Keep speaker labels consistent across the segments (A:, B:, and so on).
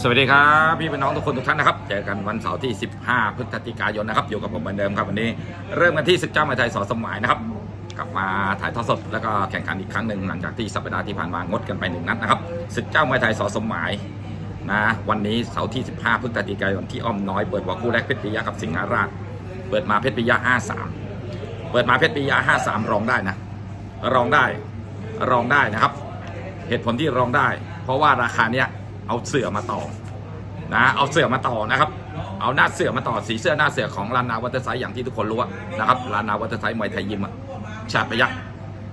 A: สวัสดีครับพี่เป็นน้องทุกคนทุกท่านนะครับเจอกันวันเสาร์ที่ 15 พฤศจิกายนนะครับอยู่กับผมเหมือนเดิมครับวันนี้เริ่มกันที่ศึกเจ้ามาไทยสอสมหมายนะครับกลับมาถ่ายทอดสดแล้วก็แข่งขันอีกครั้งหนึ่งหลังจากที่สัปดาห์ที่ผ่านมางดกันไปหนึ่งนัดนะครับศึกเจ้ามาไทยสอสมหมายนะวันนี้เสาร์ที่ 15 พฤศจิกายนที่อ้อมน้อยเปิดหัวคู่แรกเพชรปิยะกับสิงห์ราช เปิดมาเพชรปิยะ 53 เปิดมาเพชรปิยะ 53 รองได้นะ รองได้รองได้นะครับ เหตุผลที่รองได้ เพราะว่าราคาเนี้ย เอาเสือมาต่อนะเอาเสือมาต่อนะครับเอาหน้าเสือมาต่อสีเสื้อหน้าเสือของลานาวัตเตอร์ไซอย่างที่ทุกคนรู้นะครับลานาวัตเตอร์ไซมวยไทยยิมชาติประยักษ์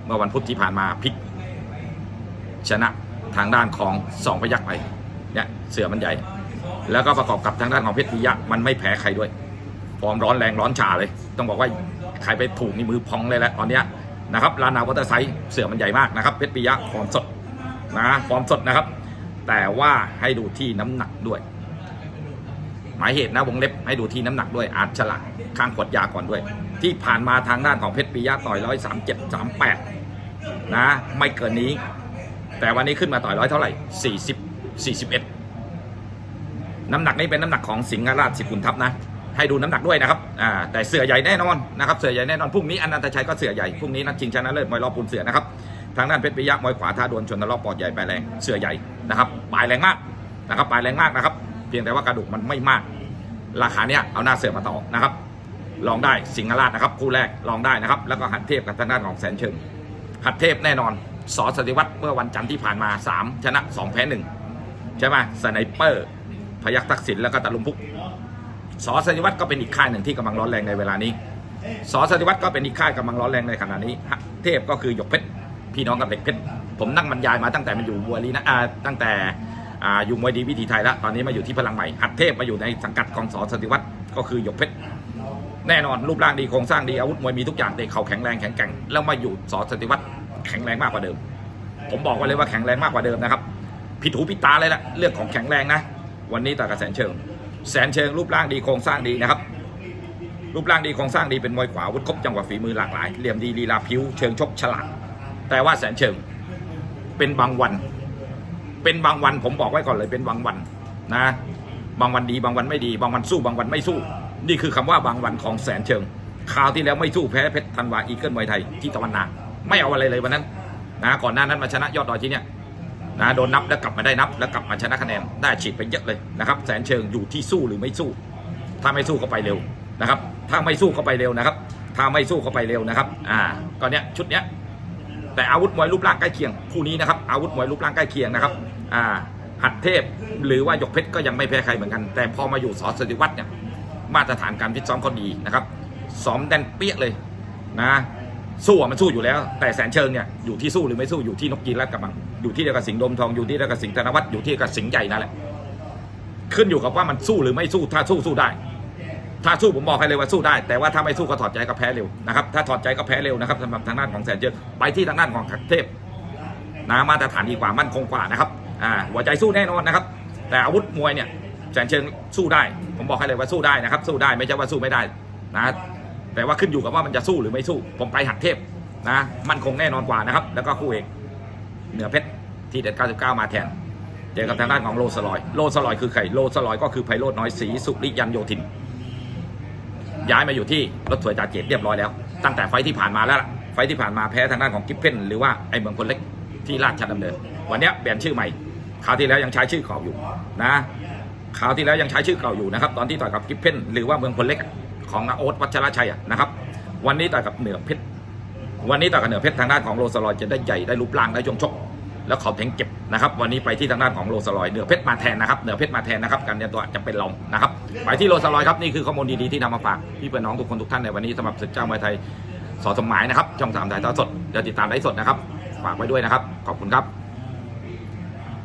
A: เมื่อวันพุธที่ผ่านมาพลิก ชนะทางด้านของสองพยักษ์ไปเนี่ยเสือมันใหญ่ แล้วก็ประกอบกับทางด้านของเพชรปิยะมันไม่แพ้ใครด้วยฟอร์มร้อนแรงร้อนฉาเลย ต้องบอกว่าใครไปถูกนี่มือพองเลยแหละตอนเนี้ยนะครับลานาวัตเตอร์ไซเสือมันใหญ่มากนะครับเพชรปิยะฟอร์มสดนะฟอร์มสดนะครับ แต่ว่าให้ดูที่น้ำหนักด้วย หมายเหตุนะวงเล็บให้ดูที่น้ำหนักด้วยอาจฉลาดข้างขวดยาก่อนด้วย ที่ผ่านมาทางด้านของเพชรปิยะต่อยร้อยสามเจ็ดสามแปดนะไม่เกินนี้ แต่วันนี้ขึ้นมาต่อยร้อยเท่าไหร่สี่สิบสี่สิบเอ็ดน้ำหนักนี้เป็นน้ำหนักของสิงห์ราชสิบขุนทัพนะให้ดูน้ำหนักด้วยนะครับอ่าแต่เสือใหญ่แน่นอนนะครับเสือใหญ่แน่นอนพรุ่งนี้อนันตชัยก็เสือใหญ่พรุ่งนี้นัดชิงชนะเลิศมวยรอบปูนเสือนะครับ ทางด้านเพชรปิยะมวยขวาท่าดวลชนทะเลาะปอดใหญ่ปลายแรงเสือใหญ่นะครับปลายแรงมากนะครับปลายแรงมากนะครับ เพียงแต่ว่ากระดูกมันไม่มาก ราคาเนี้ยเอาหน้าเสือมาต่อนะครับ ลองได้สิงห์ราชนะครับ คู่แรกลองได้นะครับ แล้วก็หัดเทพกับทางด้านของแสนเชิงหัดเทพแน่นอนสอสติวัตรเมื่อวันจันทร์ที่ผ่านมา 3 ชนะ 2 แพ้1ใช่ไหมสไนเปอร์ พยักทักษิณแล้วก็ตะลุมพุกสอสติวัตรก็เป็นอีกค่ายหนึ่งที่กำลังร้อนแรงในเวลานี้สอสติวัตรก็เป็นอีกค่ายกำลังร้อนแรงในขณะนี้ เทพก็คือหยกเพชร พี่น้องกับเด็กเพชรผมนั่งบรรยายมาตั้งแต่มันอยู่บัวลีนะตั้งแต่อยู่มวยดีวิถีไทยแล้วตอนนี้มาอยู่ที่พลังใหม่หัดเทพมาอยู่ในสังกัดของสอสติวัตรก็คือหยกเพชรแน่นอนรูปร่างดีโครงสร้างดีอาวุธมวยมีทุกอย่างเตะเข่าแข็งแรงแข็งแกร่งแล้วมาอยู่สอสติวัตรแข็งแรงมากกว่าเดิม ผมบอกไว้เลยว่าแข็งแรงมากกว่าเดิมนะครับผิดหูผิดตาเลยละเรื่องของแข็งแรงนะ วันนี้ต่อกับแสนเชิง แสนเชิงรูปร่างดีโครงสร้างดีนะครับรูปร่างดีโครงสร้างดีเป็นมวยขวาวุธครบจังหวะฝีมือหลากหลายเหลี่ยมดีลีลาพิ้วเชิงชกฉลาด แต่ว่าแสนเชิงเป็นบางวัน เป็นบางวันผมบอกไว้ก่อนเลยเป็นบางวันนะ บางวันดีบางวันไม่ดี บางวันสู้บางวันไม่สู้ นี่คือคำว่าบางวันของแสนเชิงคราวที่แล้วไม่สู้แพ้เพชรธันวาอีเกิลมวยไทยที่ตะวันนาไม่เอาอะไรเลยวันนั้นนะก่อนหน้านั้นมาชนะยอดดอยที่เนี่ยนะโดนนับแล้วกลับมาได้นับ แล้วกลับมาชนะคะแนนได้ฉีดไปเยอะเลยนะครับ แสนเชิงอยู่ที่สู้หรือไม่สู้ ถ้าไม่สู้ก็ไปเร็วนะครับ ถ้าไม่สู้ก็ไปเร็วนะครับ ถ้าไม่สู้ก็ไปเร็วนะครับ อ่าก็เนี้ยชุดเนี้ย แต่อาวุธมวยรูปร่างใกล้เคียงคู่นี้นะครับอาวุธมวยรูปร่างใกล้เคียงนะครับอ่าหัดเทพหรือว่ายกเพชรก็ยังไม่แพ้ใครเหมือนกัน แต่พอมาอยู่สอสติวัฒน์เนี่ยมาตรฐานการฟิตซ้อมเขาดีนะครับซ้อมแดนเปี้ยเลยนะสู้มันสู้อยู่แล้ว แต่แสนเชิงเนี่ยอยู่ที่สู้หรือไม่สู้อยู่ที่นกกีและกระบังอยู่ที่เดียวกับสิงห์ดมทองอยู่ที่เดียวกับสิงห์ธนวัฒน์อยู่ที่เดียวกับสิงห์ใหญ่นั่นแหละขึ้นอยู่กับว่ามันสู้หรือไม่สู้ถ้าสู้สู้ได้ ถ้าสู้ผมบอกให้เลยว่าสู้ได้ แต่ว่าถ้าไม่สู้ก็ถอดใจก็แพ้เร็วนะครับถ้าถอดใจก็แพ้เร็วนะครับสำหรับทางด้านของแสนเชิงไปที่ทางด้านของหัดเทพนะมาตรฐานดีกว่ามั่นคงกว่านะครับอ่าหัวใจสู้แน่นอนนะครับ แต่อาวุธมวยเนี่ยแสนเชิงสู้ได้ ผมบอกให้เลยว่าสู้ได้นะครับ สู้ได้ไม่ใช่ว่าสู้ไม่ได้นะแต่ว่าขึ้นอยู่กับว่ามันจะสู้หรือไม่สู้ ผมไปหักเทพนะมั่นคงแน่นอนกว่านะครับ แล้วก็คู่เอกเหนือเพชรที่เด็ด99 มาแทนเจอกับทางด้านของโลสลอย โลสลอยคือใครโลสลอยก็คือไพโรจน้อยศรีสุริยันโยธิน ย้ายมาอยู่ที่รถถวยจ่าเจตเรียบร้อยแล้ว ตั้งแต่ไฟที่ผ่านมาแล้วล่ะไฟที่ผ่านมาแพ้ทางด้านของกิฟเพนหรือว่าไอ้เมืองคนเล็กที่ราชดำเนิน วันนี้เปลี่ยนชื่อใหม่คราวที่แล้วยังใช้ชื่อเก่าอยู่นะคราวที่แล้วยังใช้ชื่อเก่าอยู่นะครับตอนที่ต่อยกับกิฟเพนหรือว่าเมืองคนเล็กของนาโอ๊ตวัชรชัยนะครับวันนี้ต่อยกับเหนือเพชรวันนี้ต่อยกับเหนือเพชรทางด้านของโรสลอยจะได้ใหญ่ได้รูปร่างได้ช่วงชก แล้วเขาแทงเก็บนะครับ วันนี้ไปที่ทางด้านของโรสลอยเหนือเพชรมาแทนนะครับเหนือเพชรมาแทนนะครับการเตรียมตัวจะเป็นรองนะครับไปที่โรสลอยครับนี่คือข้อมูลดีๆที่นำมาฝากพี่เพื่อนน้องทุกคนทุกท่านในวันนี้สำหรับศึกเจ้ามวยไทยสอสมหมายนะครับช่องสามถ่ายทอดสดเดี๋ยวติดตามไลฟ์สดนะครับฝากไว้ด้วยนะครับขอบคุณครับ